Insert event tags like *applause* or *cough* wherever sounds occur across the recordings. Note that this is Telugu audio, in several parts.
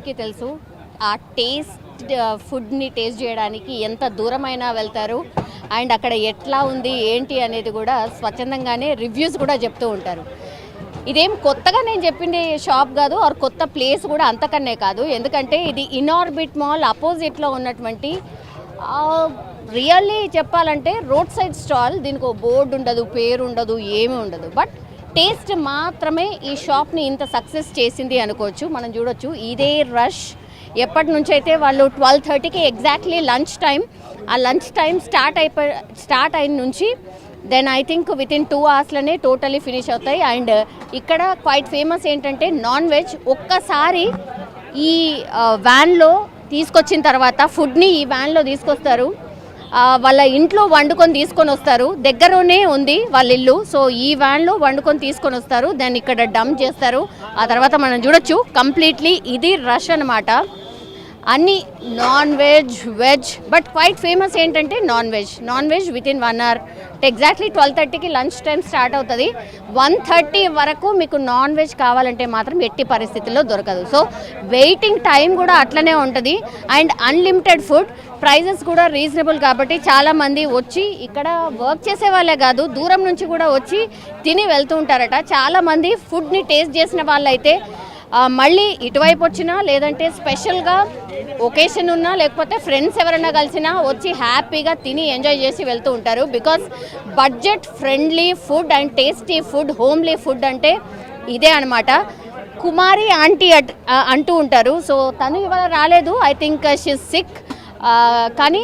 అందరికీ తెలుసు ఆ టేస్ట్ ఫుడ్ని టేస్ట్ చేయడానికి ఎంత దూరమైనా వెళ్తారు అండ్ అక్కడ ఎట్లా ఉంది ఏంటి అనేది కూడా స్వచ్ఛందంగానే రివ్యూస్ కూడా చెప్తూ ఉంటారు. ఇదేం కొత్తగా నేను చెప్పింది షాప్ కాదు ఆర్ కొత్త ప్లేస్ కూడా అంతకన్నే కాదు. ఎందుకంటే ఇది ఇనార్బిట్ మాల్ అపోజిట్లో ఉన్నటువంటి రియల్లీ చెప్పాలంటే రోడ్ సైడ్ స్టాల్ దీనికి ఒక బోర్డు ఉండదు పేరు ఉండదు ఏమీ ఉండదు. బట్ టేస్ట్ మాత్రమే ఈ షాప్ని ఇంత సక్సెస్ చేసింది అనుకోవచ్చు. మనం చూడొచ్చు ఇదే రష్. ఎప్పటి నుంచి అయితే వాళ్ళు ట్వెల్వ్ థర్టీకి ఎగ్జాక్ట్లీ లంచ్ టైం ఆ లంచ్ టైం స్టార్ట్ అయిపో స్టార్ట్ అయిన నుంచి then I think within two అవర్స్లోనే totally finish అవుతాయి. అండ్ ఇక్కడ క్వైట్ ఫేమస్ ఏంటంటే నాన్ వెజ్ ఒక్కసారి ఈ వ్యాన్లో తీసుకొచ్చిన తర్వాత ఫుడ్ని ఈ వ్యాన్లో తీసుకొస్తారు. వాళ్ళ ఇంట్లో వండుకొని తీసుకొని వస్తారు. దగ్గరనే ఉంది వాళ్ళ ఇల్లు. సో ఈ వ్యాన్లో వండుకొని తీసుకొని వస్తారు. దాన్ని ఇక్కడ డంప్ చేస్తారు. ఆ తర్వాత మనం చూడొచ్చు. కంప్లీట్లీ ఇది రష్ అనమాట అన్ని non veg veg but quite famous ఏంటంటే non veg non veg within one hour exactly twelve థర్టీకి లంచ్ టైం స్టార్ట్ అవుతుంది. వన్ థర్టీ వరకు మీకు నాన్ వెజ్ కావాలంటే మాత్రం ఎట్టి పరిస్థితుల్లో దొరకదు. సో వెయిటింగ్ టైం కూడా అట్లనే ఉంటుంది. అండ్ అన్లిమిటెడ్ ఫుడ్ ప్రైజెస్ కూడా రీజనబుల్ కాబట్టి చాలామంది వచ్చి ఇక్కడ వర్క్ చేసే వాళ్ళే కాదు దూరం నుంచి కూడా వచ్చి తిని వెళ్తూ ఉంటారట. చాలామంది ఫుడ్ని టేస్ట్ చేసిన వాళ్ళైతే మళ్ళీ ఇటువైపు వచ్చినా లేదంటే స్పెషల్గా ఒకేషన్ ఉన్నా లేకపోతే ఫ్రెండ్స్ ఎవరైనా కలిసినా వచ్చి హ్యాపీగా తిని ఎంజాయ్ చేసి వెళ్తూ ఉంటారు. Because budget friendly food and tasty food homely food అంటే ఇదే అనమాట కుమారి ఆంటీ అట్ అంటూ ఉంటారు. సో తను ఇవాళ రాలేదు. ఐ థింక్ షీ సిక్ కానీ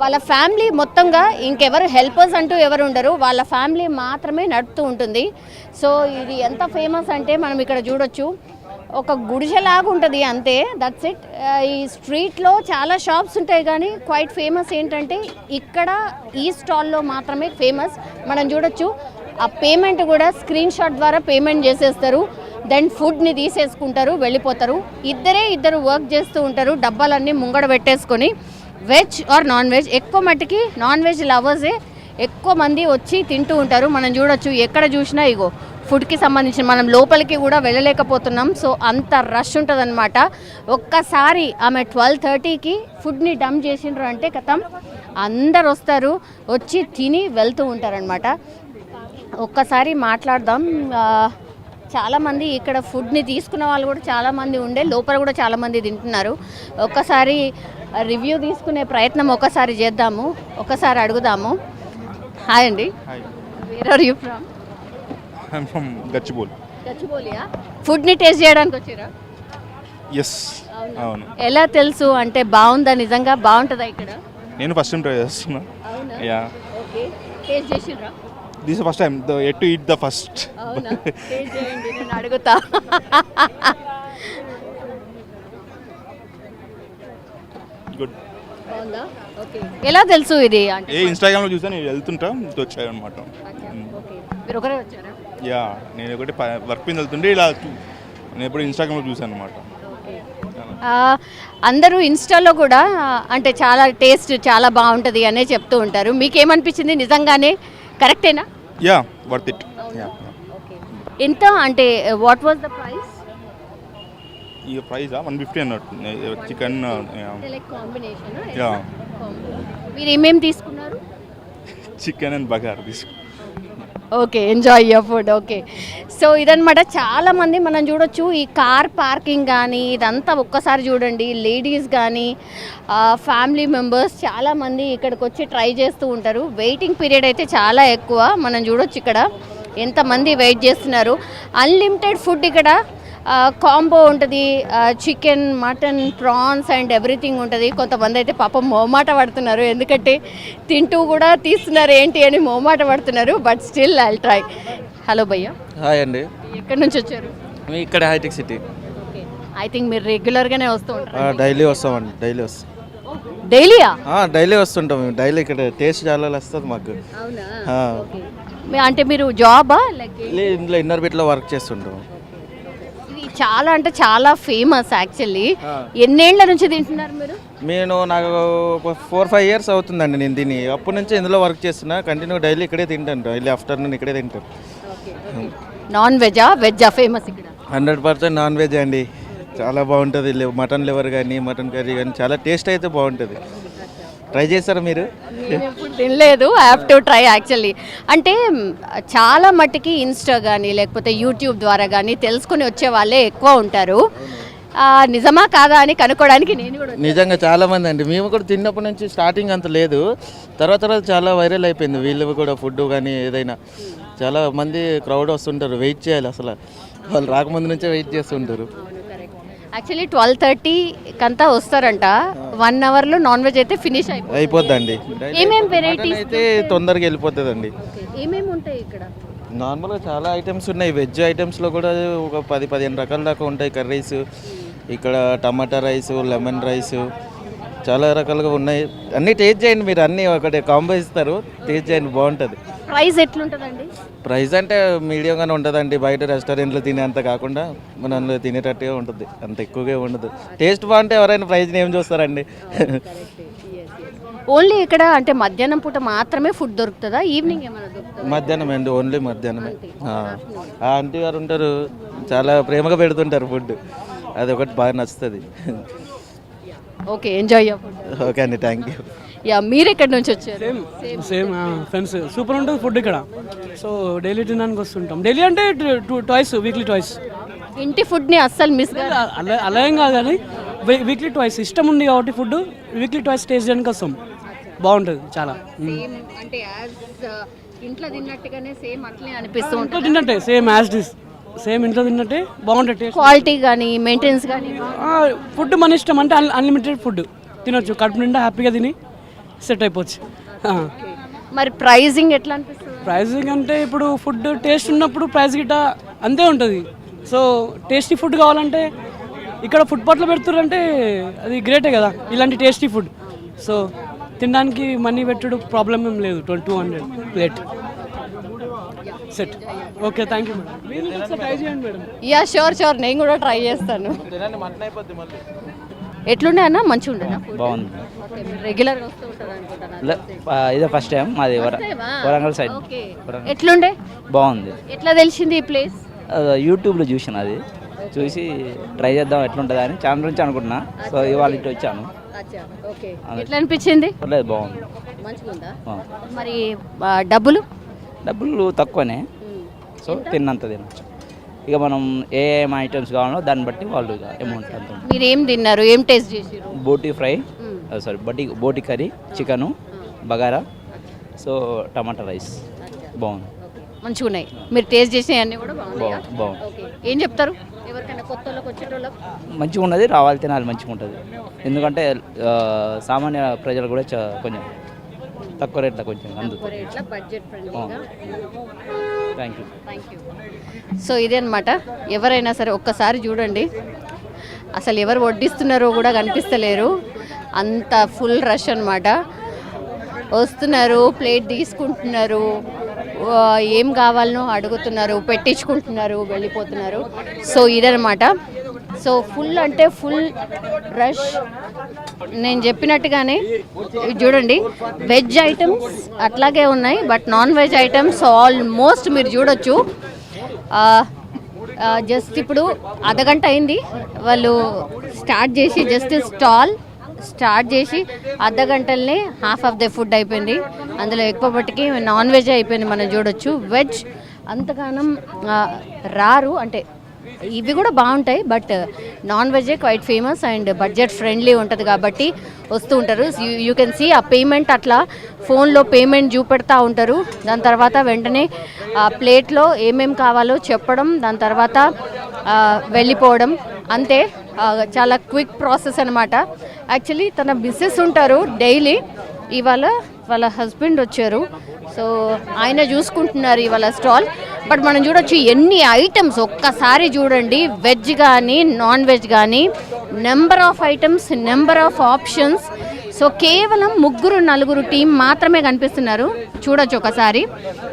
వాళ్ళ ఫ్యామిలీ మొత్తంగా ఇంకెవరు హెల్పర్స్ అంటూ ఎవరు ఉండరు. వాళ్ళ ఫ్యామిలీ మాత్రమే నడుపుతూ ఉంటుంది. సో ఇది ఎంత ఫేమస్ అంటే మనం ఇక్కడ చూడొచ్చు. ఒక గుడిసెలాగా ఉంటుంది అంతే. దట్స్ ఇట్ ఈ స్ట్రీట్లో చాలా షాప్స్ ఉంటాయి కానీ క్వైట్ ఫేమస్ ఏంటంటే ఇక్కడ ఈ స్టాల్లో మాత్రమే ఫేమస్. మనం చూడొచ్చు ఆ పేమెంట్ కూడా స్క్రీన్ షాట్ ద్వారా పేమెంట్ చేసేస్తారు. దెన్ ఫుడ్ని తీసేసుకుంటారు వెళ్ళిపోతారు. ఇద్దరే ఇద్దరు వర్క్ చేస్తూ ఉంటారు డబ్బాలన్నీ ముంగడ పెట్టేసుకొని. వెజ్ ఆర్ నాన్ వెజ్ ఎక్కువ మట్టుకి నాన్ వెజ్ లవర్సే ఎక్కువ మంది వచ్చి తింటూ ఉంటారు. మనం చూడొచ్చు ఎక్కడ చూసినా ఇగో ఫుడ్కి సంబంధించిన మనం లోపలికి కూడా వెళ్ళలేకపోతున్నాం. సో అంత రష్ ఉంటుందన్నమాట. ఒక్కసారి ఆమె ట్వెల్వ్ థర్టీకి ఫుడ్ని డమ్ చేసిండ్రు అంటే కథం అందరు వస్తారు వచ్చి తిని వెళ్తూ ఉంటారనమాట ఒక్కసారి మాట్లాడదాం. చాలామంది ఇక్కడ ఫుడ్ని తీసుకున్న వాళ్ళు కూడా చాలామంది ఉండే లోపల కూడా చాలామంది తింటున్నారు. ఒక్కసారి రివ్యూ తీసుకునే ప్రయత్నం ఒకసారి చేద్దాము ఒకసారి అడుగుదాము. హాయ్ అండి. Where are you from I'm from Gachibowli గచ్చిబౌలియా? ఫుడ్ని టేస్ట్ చేయడానికి వచ్చారా? ఎస్ అవును? ఎలా తెలుసు? అంటే బాగుందా? నిజంగా బాగుంటుందా ఇక్కడ? నేను ఫస్ట్ టైం ట్రై చేస్తున్నా. అవునా? Yeah okay. టేస్ట్ చేసిండ్రా this first time the at to eat the first అవునా? టేస్ట్ చేయండి నేను అడుగుతా. గుడ్ బాగుందా? ఓకే. ఎలా తెలుసు ఇది? అంటే ఏ ఇన్స్టాగ్రామ్లో చూసాను నేను వెళ్తుంటా ఇది వచ్చాయి అనమాట ఓకే. మీరు ఒకరే వచ్చారా? యా నేను ఒకటి వర్క్ మీద వెళ్తుంటే ఇలా నేను ఎప్పుడు ఇన్స్టాగ్రామ్లో చూసాను అనమాట అందరూ ఇన్స్టాలో కూడా అంటే చాలా టేస్ట్ చాలా బాగుంటుంది అనే చెప్తూ ఉంటారు. మీకేమనిపించింది? నిజంగానే కరెక్టేనా? Yeah worth it. యా ఎంత అంటే వాట్ వాజ్ ద ప్రైస్ ఈ ప్రైజ్ వన్ ఫిఫ్టీ అన్నట్టు. Chicken combination yeah. మీరు ఏమేమి తీసుకున్నారు? చికెన్ అండ్ బగార్ తీసుకు okay enjoy your food okay so ఇదనమాట చాలా మంది మనం చూడొచ్చు ఈ కార్ పార్కింగ్ కానీ ఇదంతా ఒక్కసారి చూడండి. లేడీస్ కానీ ఫ్యామిలీ మెంబర్స్ చాలామంది ఇక్కడికి వచ్చి ట్రై చేస్తూ ఉంటారు. వెయిటింగ్ పీరియడ్ అయితే చాలా ఎక్కువ మనం చూడొచ్చు ఇక్కడ. ఎంతమంది వెయిట్ చేస్తున్నారు? అన్లిమిటెడ్ ఫుడ్ ఇక్కడ కాంబో ఉంటుంది chicken mutton prawns and everything ఉంటుంది. కొంతమంది అయితే పాపం మోమాట పడుతున్నారు. ఎందుకంటే తింటూ కూడా తీస్తున్నారు ఏంటి అని మోమాట పడుతున్నారు. But still I try. Hello భయ్య. హాయ్ అండి. ఎక్కడి నుంచి వచ్చారు? ఇక్కడ హైటెక్ సిటీ. ఐ థింక్ మీరు రెగ్యులర్గానే వస్తూ ఉంటారు? డైలీ వస్తామండి డైలీ వస్తాం. డైలీయా? డైలీ వస్తుంటాం మేము. డైలీ ఇక్కడ టేస్ట్ చాలా వస్తుంది మాకు. అంటే మీరు జాబా లైక్ లే- ఇందులో ఇన్నర్ బిట్లో వర్క్ చేస్తుంటాం. చాలా అంటే చాలా ఫేమస్ యాక్చువల్లీ ఎన్నేళ్ళ నుంచి తింటున్నారు మీరు? నేను నాకు ఒక ఫోర్ ఫైవ్ ఇయర్స్ అవుతుందండి నేను దీన్ని అప్పటి నుంచి ఇందులో వర్క్ చేస్తున్నా. కంటిన్యూ డైలీ ఇక్కడే తింటాను. డైలీ ఆఫ్టర్నూన్ ఇక్కడే తింటాను. నాన్ వెజా వెజ్జా ఫేమస్ ఇక్కడ? హండ్రెడ్ పర్సెంట్ నాన్ వెజ్ అండి. చాలా బాగుంటుంది. మటన్ లివర్ కానీ మటన్ కర్రీ కానీ చాలా టేస్ట్ అయితే బాగుంటుంది. ట్రై చేస్తారా మీరు? ఎప్పుడు తినలేదు. హ్యావ్ టు ట్రై యాక్చువల్లీ అంటే చాలా మట్టుకి ఇన్స్టా కానీ లేకపోతే యూట్యూబ్ ద్వారా కానీ తెలుసుకుని వచ్చే వాళ్ళే ఎక్కువ ఉంటారు. ఆ, నిజమా కాదా అని కనుక్కోవడానికి నేను కూడా నిజంగా చాలా మంది అండి. మేము కూడా తిన్నప్పటి నుంచి స్టార్టింగ్ అంత లేదు. తర్వాత తర్వాత చాలా వైరల్ అయిపోయింది. వీళ్ళు కూడా ఫుడ్ కానీ ఏదైనా. చాలా మంది క్రౌడ్ వస్తుంటారు. వెయిట్ చేయాలి అసలు. వాళ్ళు రాకముందు నుంచే వెయిట్ చేస్తుంటారు. యాక్చువల్లీ ట్వెల్వ్ థర్టీకి అంతా వస్తారంట. వన్ అవర్లో నాన్ వెజ్ అయితే ఫినిష్ అయిపోతుంది. అయిపోద్దండి. ఏమేం మటన్ వెరైటీస్ అయితే తొందరగా వెళ్ళిపోతుందండి. ఏమేమి ఉంటాయి ఇక్కడ? నార్మల్గా చాలా ఐటమ్స్ ఉన్నాయి. వెజ్ ఐటమ్స్లో కూడా ఒక పది పదిహేను రకాల దాకా ఉంటాయి కర్రీస్. ఇక్కడ టమాటా రైస్ లెమన్ రైస్ చాలా రకాలుగా ఉన్నాయి. అన్నీ టేస్ట్ చేయండి మీరు. అన్నీ ఒకటి కాంబో ఇస్తారు. టేస్ట్ చేయండి బాగుంటుంది. ప్రైస్ ఎట్లుంటుందండి? ప్రైస్ అంటే మీడియంగానే ఉంటుందండి. బయట రెస్టారెంట్లో తినేంత కాకుండా మన తినేటట్టుగా ఉంటుంది. అంత ఎక్కువగా ఉండదు. టేస్ట్ బాగుంటే ఎవరైనా ప్రైస్ని ఏం చూస్తారండి? ఓన్లీ ఇక్కడ అంటే మధ్యాహ్నం పూట మాత్రమే ఫుడ్ దొరుకుతుందా? ఈవినింగ్ ఏమైనా దొరుకుతుందా? మధ్యాహ్నం అండి. ఓన్లీ మధ్యాహ్నమే. ఆ. ఆంటీ గారు ఉంటారు. చాలా ప్రేమగా పెడుతుంటారు ఫుడ్. అది ఒకటి బాగా నచ్చుతుంది. ఓకే ఎంజాయ్ ఓకే అండి. Thank you. యా మీరు ఎక్కడి నుంచి వచ్చారు? సేమ్ ఫ్రెండ్స్ సూపర్ ఉంటుంది ఫుడ్ ఇక్కడ. సో డైలీ తినడానికి వస్తుంటాం. డైలీ అంటే టూ ట్వైస్ వీక్లీ ట్వైస్ ఇంటి ఫుడ్ని అస్సలు మిస్ అలా అలా ఏం కాదు కానీ వీక్లీ ట్వైస్ ఇష్టం ఉంది కాబట్టి ఫుడ్ వీక్లీ ట్వైస్ టేస్ట్ చేయడానికి వస్తాం. బాగుంటుంది చాలా. సేమ్ అంటే యాజ్ ఇంట్లో తిన్నట్టుగానే సేమ్ అట్లే అనిపిస్తూ ఇంట్లో ఉంటుంది? తిన్నట్టే సేమ్ యాజ్ డిస్ సేమ్ ఇంట్లో తిన్నట్టే బాగుంటుంది క్వాలిటీ కానీ మెయింటెనెన్స్ కానీ ఫుడ్ మన ఇష్టం అంటే అన్లిమిటెడ్ ఫుడ్ తినొచ్చు కడుపు నిండా హ్యాపీగా తిని. సెట్ అయిపోవచ్చు. మరి ప్రైజింగ్ ఎట్లా అనిపిస్తుంది? ప్రైజింగ్ అంటే ఇప్పుడు ఫుడ్ టేస్ట్ ఉన్నప్పుడు ప్రైస్ గిట్ట అంతే ఉంటుంది. సో టేస్టీ ఫుడ్ కావాలంటే ఇక్కడ ఫుట్పాత్లో పెడుతుర్రంటే అది గ్రేటే కదా ఇలాంటి టేస్టీ ఫుడ్. సో తినడానికి మనీ పెట్టుడు ప్రాబ్లం ఏం లేదు twenty two hundred plate. Set. Okay thank you madam try చేయండి మేడం. యా షూర్ షూర్ నేను కూడా ట్రై చేస్తాను. ఎట్లుండే అన్న? మంచిగా ఉండేనా బాగుంది. ఆ, ఇదే ఫస్ట్ టైం. మాది వర- వరంగల్ సైడ్. ఎట్లుండే? బాగుంది. ఎట్లా తెలిసింది ఈ ప్లేస్? యూట్యూబ్లో చూసిన అది. చూసి ట్రై చేద్దాం ఎట్లుంటుంది అని. చాలా నుంచి అనుకుంటున్నా. సో ఇవాళ ఇటు వచ్చాను. ఎట్లా అనిపించింది? పర్లేదు బాగుంది. మరి డబ్బులు? డబ్బులు తక్కువనే. సో తిన్నంత తినచ్చు. ఇక మనం ఏ ఏం ఐటమ్స్ కావాలో దాన్ని బట్టి వాళ్ళు ఇక అమౌంట్ అంత. మీరు ఏం తిన్నారు? ఏం టేస్ట్ చేసారు బోటీ ఫ్రై సారీ బట్టి బోటి కర్రీ చికెను బగారా సో టమాటా రైస్. బాగుంది. మంచిగా ఉన్నాయి మీరు టేస్ట్ చేసిన అన్నీ కూడా బాగుంది ఏం చెప్తారు? మంచిగా ఉన్నది రావాలి తినాలి మంచిగా ఉంటుంది ఎందుకంటే సామాన్య ప్రజలు కూడా కొంచెం తక్కువ రేట్లో కొంచెం అందుతుంది థ్యాంక్ యూ సో ఇదే అనమాట ఎవరైనా సరే ఒక్కసారి చూడండి. అసలు ఎవరు వడ్డిస్తున్నారో కూడా కనిపిస్తలేరు. అంత ఫుల్ రష్ అనమాట వస్తున్నారు ప్లేట్ తీసుకుంటున్నారు. ఏం కావాలనో అడుగుతున్నారు పెట్టించుకుంటున్నారు వెళ్ళిపోతున్నారు. సో ఇదనమాట సో ఫుల్ అంటే ఫుల్ రష్. నేను చెప్పినట్టుగానే చూడండి వెజ్ ఐటమ్స్ అట్లాగే ఉన్నాయి but non veg items almost మీరు చూడొచ్చు. జస్ట్ ఇప్పుడు అర్ధగంట అయింది. వాళ్ళు స్టార్ట్ చేసి జస్ట్ స్టాల్ స్టార్ట్ చేసి అర్ధ గంటలనే హాఫ్ ఆఫ్ ద ఫుడ్ అయిపోయింది. అందులో ఎక్కువ మట్టుకి నాన్ వెజ్ అయిపోయింది మనం చూడొచ్చు. వెజ్ అంతగానం రారు అంటే ఇవి కూడా బాగుంటాయి but non వెజే quite famous and budget friendly ఉంటుంది కాబట్టి వస్తూ ఉంటారు. యూ కెన్ సీ ఆ పేమెంట్ అట్లా ఫోన్లో పేమెంట్ చూపెడతా ఉంటారు. దాని తర్వాత వెంటనే ఆ ప్లేట్లో ఏమేం కావాలో చెప్పడం దాని తర్వాత వెళ్ళిపోవడం. అంతే చాలా క్విక్ ప్రాసెస్ అనమాట యాక్చువల్లీ తన బిజినెస్ ఉంటారు డైలీ ఇవాళ వాళ్ళ హస్బెండ్ వచ్చారు. సో ఆయన చూసుకుంటున్నారు ఇవాళ స్టాల్. బట్ మనం చూడొచ్చు ఎన్ని ఐటమ్స్ ఒక్కసారి చూడండి. వెజ్ కానీ నాన్ వెజ్ కానీ number of items number of options. So కేవలం ముగ్గురు నలుగురు టీం మాత్రమే కనిపిస్తున్నారు. చూడొచ్చు ఒకసారి.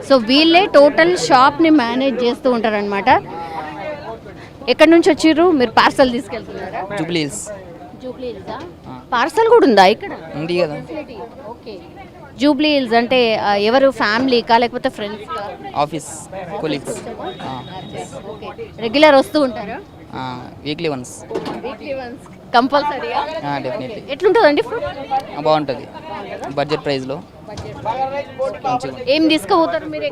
సో వీళ్ళే టోటల్ షాప్ని మేనేజ్ చేస్తూ ఉంటారనమాట ఎక్కడి నుంచి వచ్చిర్రు మీరు పార్సల్ తీసుకెళ్తున్నారా? జూబ్లీ హిల్స్ పార్సల్ కూడా ఉందా ఇక్కడ? ఉంది కదా. ఓకే. జూబ్లీ హిల్స్ అంటే ఎవరు ఫ్యామిలీకా లేకపోతే ఫ్రెండ్స్ ఆఫీస్ కొలీగ్స్. రెగ్యులర్ వస్తూ ఉంటారా? Weekly once. Weekly once. కంపల్సరీగా డెఫినెట్లీ. ఎట్లుంటుందండి ఫుడ్? బాగుంటుంది. బడ్జెట్ ప్రైస్లో. ఏం తీసుకుపోతారు మీరు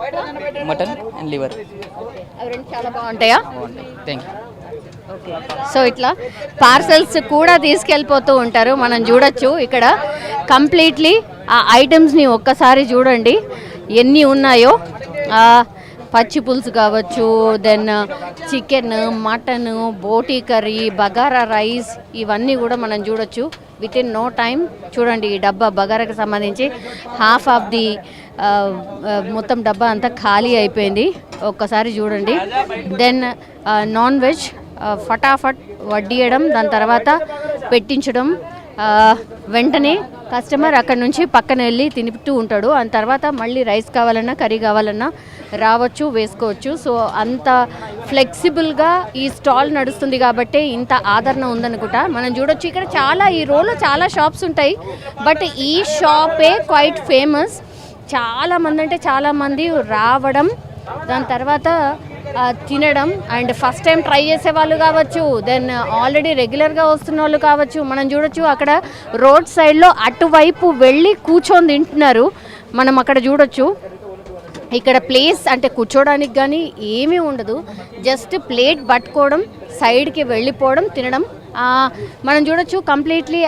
మటన్ అండ్ లివర్. అవి రెండు చాలా బాగుంటాయా? బాగుంటాయి. థ్యాంక్ యూ సో ఇట్లా పార్సల్స్ కూడా తీసుకెళ్ళిపోతూ ఉంటారు. మనం చూడొచ్చు ఇక్కడ. కంప్లీట్లీ ఆ ఐటమ్స్ని ఒక్కసారి చూడండి. ఎన్ని ఉన్నాయో. పచ్చి పులుసు కావచ్చు then chicken mutton boti curry bagara rice ఇవన్నీ కూడా మనం చూడొచ్చు. విత్ ఇన్ నో టైం చూడండి ఈ డబ్బా బగారాకి సంబంధించి హాఫ్ ఆఫ్ ది మొత్తం డబ్బా అంతా ఖాళీ అయిపోయింది. ఒక్కసారి చూడండి. దెన్ నాన్ వెజ్ ఫటాఫట్ వడ్డీయడం దాని తర్వాత పెట్టించడం వెంటనే కస్టమర్ అక్కడ నుంచి పక్కన వెళ్ళి తింటూ ఉంటాడు. ఆ తర్వాత మళ్ళీ రైస్ కావాలన్నా కర్రీ కావాలన్నా రావచ్చు వేసుకోవచ్చు. సో అంత ఫ్లెక్సిబుల్గా ఈ స్టాల్ నడుస్తుంది కాబట్టి ఇంత ఆదరణ ఉందనుకుంటా. మనం చూడొచ్చు ఇక్కడ చాలా ఈ రోలో చాలా షాప్స్ ఉంటాయి. బట్ ఈ షాపే క్వైట్ ఫేమస్. చాలామంది అంటే చాలామంది రావడం దాని తర్వాత తినడం. అండ్ ఫస్ట్ టైం ట్రై చేసే వాళ్ళు కావచ్చు దెన్ ఆల్రెడీ రెగ్యులర్గా వస్తున్న వాళ్ళు కావచ్చు మనం చూడొచ్చు అక్కడ రోడ్ సైడ్లో అటువైపు వెళ్ళి కూర్చొని తింటున్నారు. మనం అక్కడ చూడొచ్చు. ఇక్కడ ప్లేస్ అంటే కూర్చోడానికి కానీ ఏమీ ఉండదు. జస్ట్ ప్లేట్ పట్టుకోవడం సైడ్కి వెళ్ళిపోవడం తినడం. మనం చూడొచ్చు కంప్లీట్లీ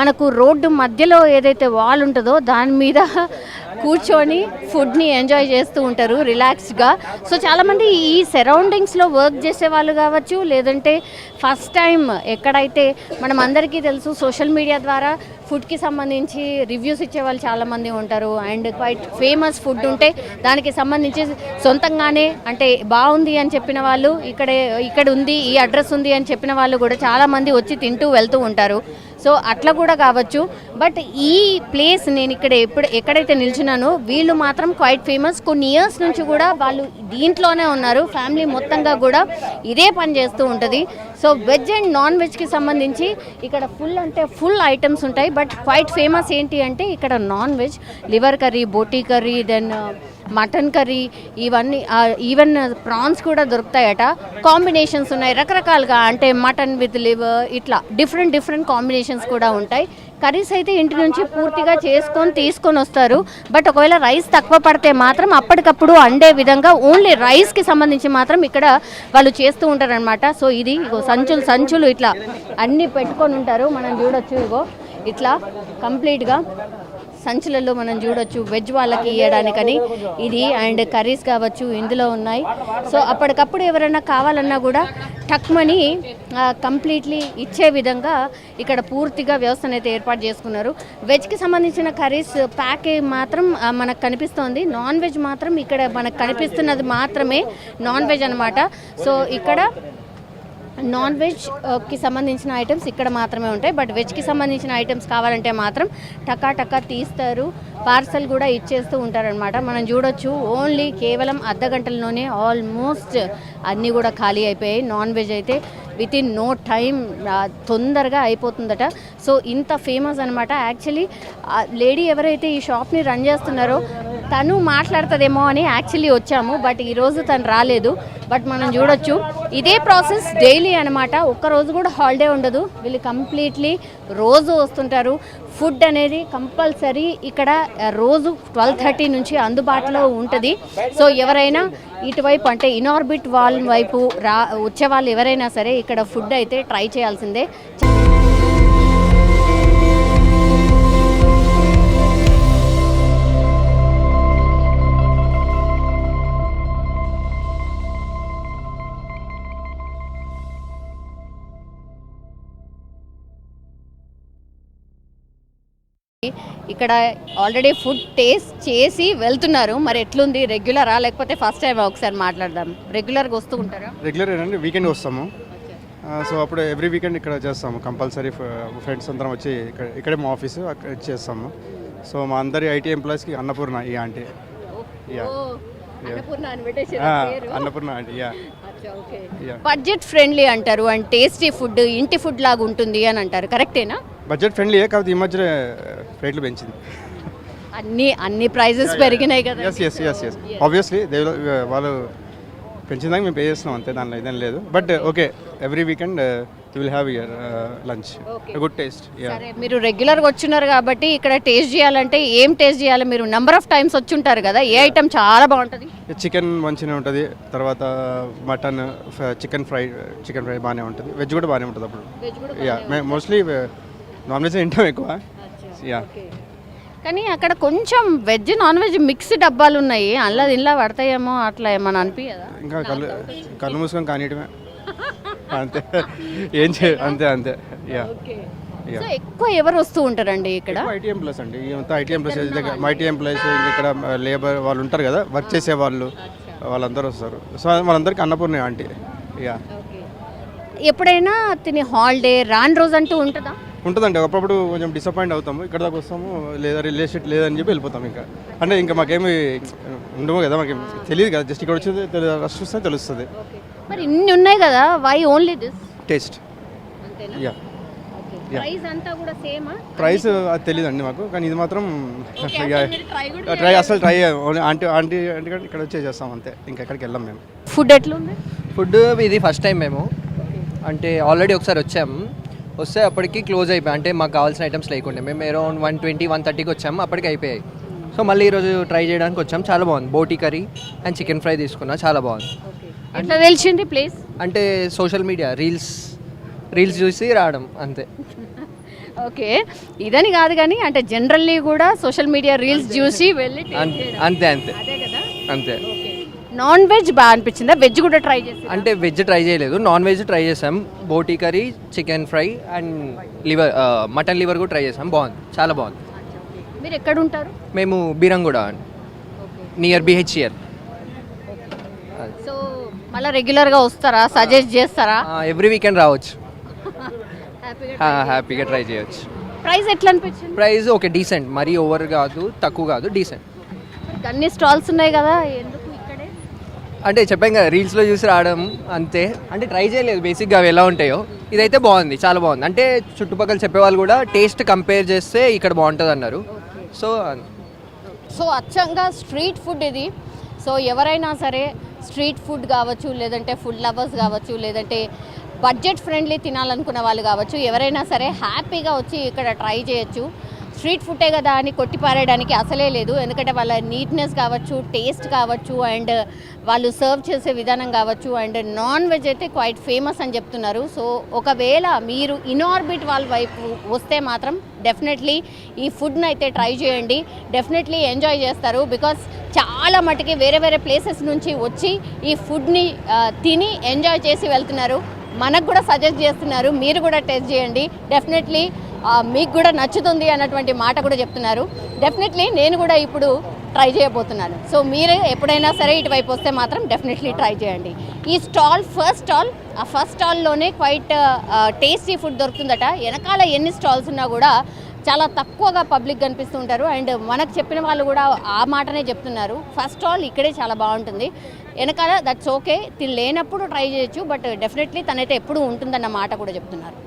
మనకు రోడ్డు మధ్యలో ఏదైతే వాల్ ఉంటుందో దాని మీద కూర్చొని ఫుడ్ని ఎంజాయ్ చేస్తూ ఉంటారు రిలాక్స్డ్గా. సో చాలామంది ఈ సరౌండింగ్స్లో వర్క్ చేసే వాళ్ళు కావచ్చు లేదంటే ఫస్ట్ టైం ఎక్కడైతే మనం అందరికీ తెలుసు సోషల్ మీడియా ద్వారా ఫుడ్కి సంబంధించి రివ్యూస్ ఇచ్చే వాళ్ళు చాలామంది ఉంటారు. అండ్ క్వైట్ ఫేమస్ ఫుడ్ ఉంటే దానికి సంబంధించి సొంతంగానే అంటే బాగుంది అని చెప్పిన వాళ్ళు ఇక్కడే ఇక్కడ ఉంది ఈ అడ్రస్ ఉంది అని చెప్పిన వాళ్ళు కూడా చాలామంది వచ్చి తింటూ వెళ్తూ ఉంటారు. సో అట్లా కూడా కావచ్చు. బట్ ఈ ప్లేస్ నేను ఇక్కడ ఎప్పుడు ఎక్కడైతే నిల్చున్నానో వీళ్ళు మాత్రం క్వైట్ ఫేమస్. కొన్ని ఇయర్స్ నుంచి కూడా వాళ్ళు దీంట్లోనే ఉన్నారు. ఫ్యామిలీ మొత్తంగా కూడా ఇదే పని చేస్తూ ఉంటుంది. సో వెజ్ అండ్ నాన్ వెజ్కి సంబంధించి ఇక్కడ ఫుల్ అంటే ఫుల్ ఐటమ్స్ ఉంటాయి. బట్ క్వైట్ ఫేమస్ ఏంటి అంటే ఇక్కడ non veg liver curry boti curry then mutton curry ఇవన్నీ ఈవెన్ ప్రాన్స్ కూడా దొరుకుతాయట. కాంబినేషన్స్ ఉన్నాయి రకరకాలుగా అంటే మటన్ విత్ లివర్ ఇట్లా డిఫరెంట్ డిఫరెంట్ కాంబినేషన్స్ కూడా ఉంటాయి. కర్రీస్ అయితే ఇంటి నుంచి పూర్తిగా చేసుకొని తీసుకొని వస్తారు. బట్ ఒకవేళ రైస్ తక్కువ పడితే మాత్రం అప్పటికప్పుడు అండే విధంగా ఓన్లీ రైస్కి సంబంధించి మాత్రం ఇక్కడ వాళ్ళు చేస్తూ ఉంటారనమాట సో ఇది ఇగో సంచులు సంచులు ఇట్లా అన్నీ పెట్టుకొని ఉంటారు. మనం చూడొచ్చు ఇగో ఇట్లా కంప్లీట్గా సంచులలో మనం చూడొచ్చు వెజ్ వాళ్ళకి ఇవ్వడానికని ఇది అండ్ కర్రీస్ కావచ్చు ఇందులో ఉన్నాయి. సో అప్పటికప్పుడు ఎవరైనా కావాలన్నా కూడా టక్మని కంప్లీట్లీ ఇచ్చే విధంగా ఇక్కడ పూర్తిగా వ్యవస్థను అయితే ఏర్పాటు చేసుకున్నారు. వెజ్కి సంబంధించిన కర్రీస్ ప్యాక్ మాత్రం మనకు కనిపిస్తోంది. నాన్ వెజ్ మాత్రం ఇక్కడ మనకు కనిపిస్తున్నది మాత్రమే నాన్ వెజ్ అనమాట సో ఇక్కడ నాన్ వెజ్కి సంబంధించిన ఐటమ్స్ ఇక్కడ మాత్రమే ఉంటాయి. బట్ వెజ్కి సంబంధించిన ఐటమ్స్ కావాలంటే మాత్రం టకా టకా తీస్తారు. పార్సల్ కూడా ఇచ్చేస్తూ ఉంటారనమాట మనం చూడొచ్చు ఓన్లీ కేవలం అర్ధ గంటల్లోనే ఆల్మోస్ట్ అన్నీ కూడా ఖాళీ అయిపోయాయి. నాన్ వెజ్ అయితే విత్ ఇన్ నో టైం తొందరగా అయిపోతుందట. సో ఇంత ఫేమస్ అనమాట యాక్చువల్లీ లేడీ ఎవరైతే ఈ షాప్ని రన్ చేస్తున్నారో తను మాట్లాడుతుందేమో అని యాక్చువల్లీ వచ్చాము బట్ ఈరోజు తను రాలేదు. బట్ మనం చూడొచ్చు. ఇదే ప్రాసెస్ డైలీ అనమాట ఒక్కరోజు కూడా హాలిడే ఉండదు. వీళ్ళు కంప్లీట్లీ రోజు వస్తుంటారు. ఫుడ్ అనేది కంపల్సరీ ఇక్కడ రోజు ట్వెల్వ్ థర్టీ నుంచి అందుబాటులో ఉంటుంది. సో ఎవరైనా ఇటువైపు అంటే ఇనార్బిట్ వాల్ వైపు రా వచ్చే వాళ్ళు ఎవరైనా సరే ఇక్కడ ఫుడ్ అయితే ట్రై చేయాల్సిందే. ఇక్కడ ఆల్రెడీ ఫుడ్ టేస్ట్ చేసి వెళ్తున్నారు. మరి ఎట్లుంది? రెగ్యులరా? లేకపోతే ఫస్ట్ టైం ఒకసారి మాట్లాడదాం. రెగ్యులర్గా వస్తూ ఉంటారా? రెగ్యులర్ ఏంటంటే వీకెండ్ వస్తాము. సో అప్పుడు ఎవ్రీ వీకెండ్ ఇక్కడ చేస్తాము. కంపల్సరీ ఫ్రెండ్స్ అందరం వచ్చి ఇక్కడ ఇక్కడే మా ఆఫీసు అక్కడ చేస్తాము. సో మా అందరి ఐటీ ఎంప్లాయీస్కి అన్నపూర్ణ ఈ aunty. Annapurna aunty. Yeah budget friendly అంటారు. అండ్ టేస్టీ ఫుడ్ ఇంటి ఫుడ్ లాగా ఉంటుంది అని అంటారు. కరెక్టేనా? బడ్జెట్ ఫ్రెండ్లీ కాకపోతే ఈ మధ్య రేట్లు పెంచింది. అన్ని అన్ని ప్రైజెస్ పెరిగినాయి కదా yes yes yes yes obviously they వాళ్ళు పెంచిందాక మేము పే చేస్తున్నాం అంతే దానిలో ఇదేం లేదు. But okay every weekend you will have your lunch good taste మీరు రెగ్యులర్గా వచ్చున్నారు కాబట్టి ఇక్కడ టేస్ట్ చేయాలంటే ఏం టేస్ట్ చేయాలి? మీరు నెంబర్ ఆఫ్ టైమ్స్ వచ్చి ఉంటారు కదా ఏ ఐటమ్ చాలా బాగుంటుంది? చికెన్ మంచిగా ఉంటుంది. తర్వాత mutton chicken fry chicken fry బాగానే ఉంటుంది. వెజ్ కూడా బాగానే ఉంటుంది అప్పుడు. యా మోస్ట్లీ నాన్ వెజ్ తింటాం ఎక్కువ. యా కానీ అక్కడ కొంచెం వెజ్ నాన్ వెజ్ మిక్స్ డబ్బాలు ఉన్నాయి. అందులో దీనిలో పడతాయేమో అట్లా ఏమన్నా అనిపించదా ఇంకా కళ్ళు కళ్ళు మూసుకొని కానియటమే. అంతే. ఏం చే *laughs* అంతే అంతే. యా సో ఎక్కువ ఎవరు వస్తూ ఉంటారండి ఇక్కడ? ఐటీఎం ప్లస్ అండి. ఇదంతా ఐటీఎం ప్లస్ ఐటీఎం ప్లస్ ఇక్కడ లేబర్ వాళ్ళు ఉంటారు కదా వర్క్ చేసే వాళ్ళు వాళ్ళందరూ వస్తారు. సో మనందరికి అన్నపూర్ణ ఆంటీ. యా ఎప్పుడైనా తిని హాలిడే రాని రోజు అంటూ ఉంటుందా? ఉంటుందండి. అప్పుడప్పుడు కొంచెం డిసప్పాయింట్ అవుతాము. ఇక్కడ దాకా వస్తాము. లేదా రిలేషన్ లేదని చెప్పి వెళ్ళిపోతాం ఇంకా. అంటే ఇంకా మాకేమి ఉండము కదా. మాకు తెలియదు కదా. జస్ట్ ఇక్కడ వచ్చేది రష్ చూస్తే తెలుస్తుంది. మరి ఇన్ని ఉన్నాయి కదా. Why only this taste yeah price అంతా కూడా సేమా ప్రైస్ అది తెలియదు అండి మాకు. కానీ ఇది మాత్రం *laughs* ట్రై అసలు ట్రై ఆంటీ ఆంటీ ఆంటీ కంటే ఇక్కడ వచ్చే చేస్తాం అంతే. ఇంకా ఎక్కడికి వెళ్ళాం మేము. ఫుడ్ ఎట్లుంది? ఫుడ్ ఇది ఫస్ట్ టైం మేము. అంటే ఆల్రెడీ ఒకసారి వచ్చాము. వస్తే అప్పటికి క్లోజ్ అయిపోయాయి అంటే మాకు కావాల్సిన ఐటమ్స్ లేకుండే. మేము అరౌండ్ వన్ ట్వంటీ వన్ థర్టీకి వచ్చాము అప్పటికి అయిపోయాయి. సో మళ్ళీ ఈరోజు ట్రై చేయడానికి వచ్చాము చాలా బాగుంది. Boti curry and chicken fry తీసుకున్నా చాలా బాగుంది. ఎట్లా తెలిసింది ప్లేస్ అంటే సోషల్ మీడియా రీల్స్ రీల్స్ చూసి రావడం అంతే. *laughs* ఓకే ఇదని కాదు కానీ అంటే జనరల్లీ కూడా సోషల్ మీడియా రీల్స్ చూసి వెళ్ళి. అంతే అంతే కదా? అంతే. నాన్ వెజ్ బాగా అనిపించిందా? వెజ్ కూడా ట్రై చేసి అంటే వెజ్ ట్రై చేయలేదు. నాన్ వెజ్ ట్రై చేసాం boti curry chicken fry and liver mutton liver కూడా ట్రై చేసాం బాగుంది. చాలా బాగుంది. మీరు ఎక్కడ ఉంటారు? మేము బీరంగూడ నియర్ బిహెచ్ఎల్ సో మళ్ళీ రెగ్యులర్గా వస్తారా? సజెస్ట్ చేస్తారా? ఎవ్రీ వీకెండ్ రావచ్చు. *laughs* హ్యాపీగా ట్రై చేయొచ్చు. ప్రైస్ ఎట్లా అనిపించింది ప్రైస్ ఓకే డీసెంట్. మరీ ఓవర్ కాదు తక్కువ కాదు డీసెంట్. అన్ని స్టాల్స్ ఉన్నాయి కదా ఎందుకు అంటే చెప్పాం కదా రీల్స్లో చూసి రావడం అంతే. అంటే ట్రై చేయలేదు బేసిక్గా అవి ఎలా ఉంటాయో. ఇదైతే బాగుంది చాలా బాగుంది. అంటే చుట్టుపక్కల చెప్పేవాళ్ళు కూడా టేస్ట్ కంపేర్ చేస్తే ఇక్కడ బాగుంటుంది అన్నారు సో సో అచ్చంగా స్ట్రీట్ ఫుడ్ ఇది. సో ఎవరైనా సరే స్ట్రీట్ ఫుడ్ కావచ్చు లేదంటే ఫుడ్ లవర్స్ కావచ్చు లేదంటే బడ్జెట్ ఫ్రెండ్లీ తినాలనుకున్న వాళ్ళు కావచ్చు ఎవరైనా సరే హ్యాపీగా వచ్చి ఇక్కడ ట్రై చేయొచ్చు. స్ట్రీట్ ఫుడ్డే కదా అని కొట్టిపారేయడానికి అసలే లేదు. ఎందుకంటే వాళ్ళ నీట్నెస్ కావచ్చు టేస్ట్ కావచ్చు అండ్ వాళ్ళు సర్వ్ చేసే విధానం కావచ్చు అండ్ నాన్ వెజ్ అయితే క్వైట్ ఫేమస్ అని చెప్తున్నారు. సో ఒకవేళ మీరు ఇనార్బిట్ వాళ్ళ వైపు వస్తే మాత్రం డెఫినెట్లీ ఈ ఫుడ్ని అయితే ట్రై చేయండి. డెఫినెట్లీ ఎంజాయ్ చేస్తారు బికాస్ చాలా మటుకి వేరే వేరే ప్లేసెస్ నుంచి వచ్చి ఈ ఫుడ్ని తిని ఎంజాయ్ చేసి వెళ్తున్నారు. మనకు కూడా సజెస్ట్ చేస్తున్నారు. మీరు కూడా టేస్ట్ చేయండి. డెఫినెట్లీ మీకు కూడా నచ్చుతుంది అన్నటువంటి మాట కూడా చెప్తున్నారు. డెఫినెట్లీ నేను కూడా ఇప్పుడు ట్రై చేయబోతున్నాను. సో మీరు ఎప్పుడైనా సరే ఇటువైపు వస్తే మాత్రం డెఫినెట్లీ ట్రై చేయండి. ఈ స్టాల్ ఫస్ట్ స్టాల్ ఆ ఫస్ట్ స్టాల్లోనే క్వైట్ టేస్టీ ఫుడ్ దొరుకుతుందట. వెనకాల ఎన్ని స్టాల్స్ ఉన్నా కూడా చాలా తక్కువగా పబ్లిక్ కనిపిస్తూ ఉంటారు. అండ్ మనకు చెప్పిన వాళ్ళు కూడా ఆ మాటనే చెప్తున్నారు. ఫస్ట్ స్టాల్ ఇక్కడే చాలా బాగుంటుంది. వెనకాల దట్స్ ఓకే తిని లేనప్పుడు ట్రై చేయొచ్చు బట్ డెఫినెట్లీ తనైతే ఎప్పుడు ఉంటుందన్న మాట కూడా చెప్తున్నారు.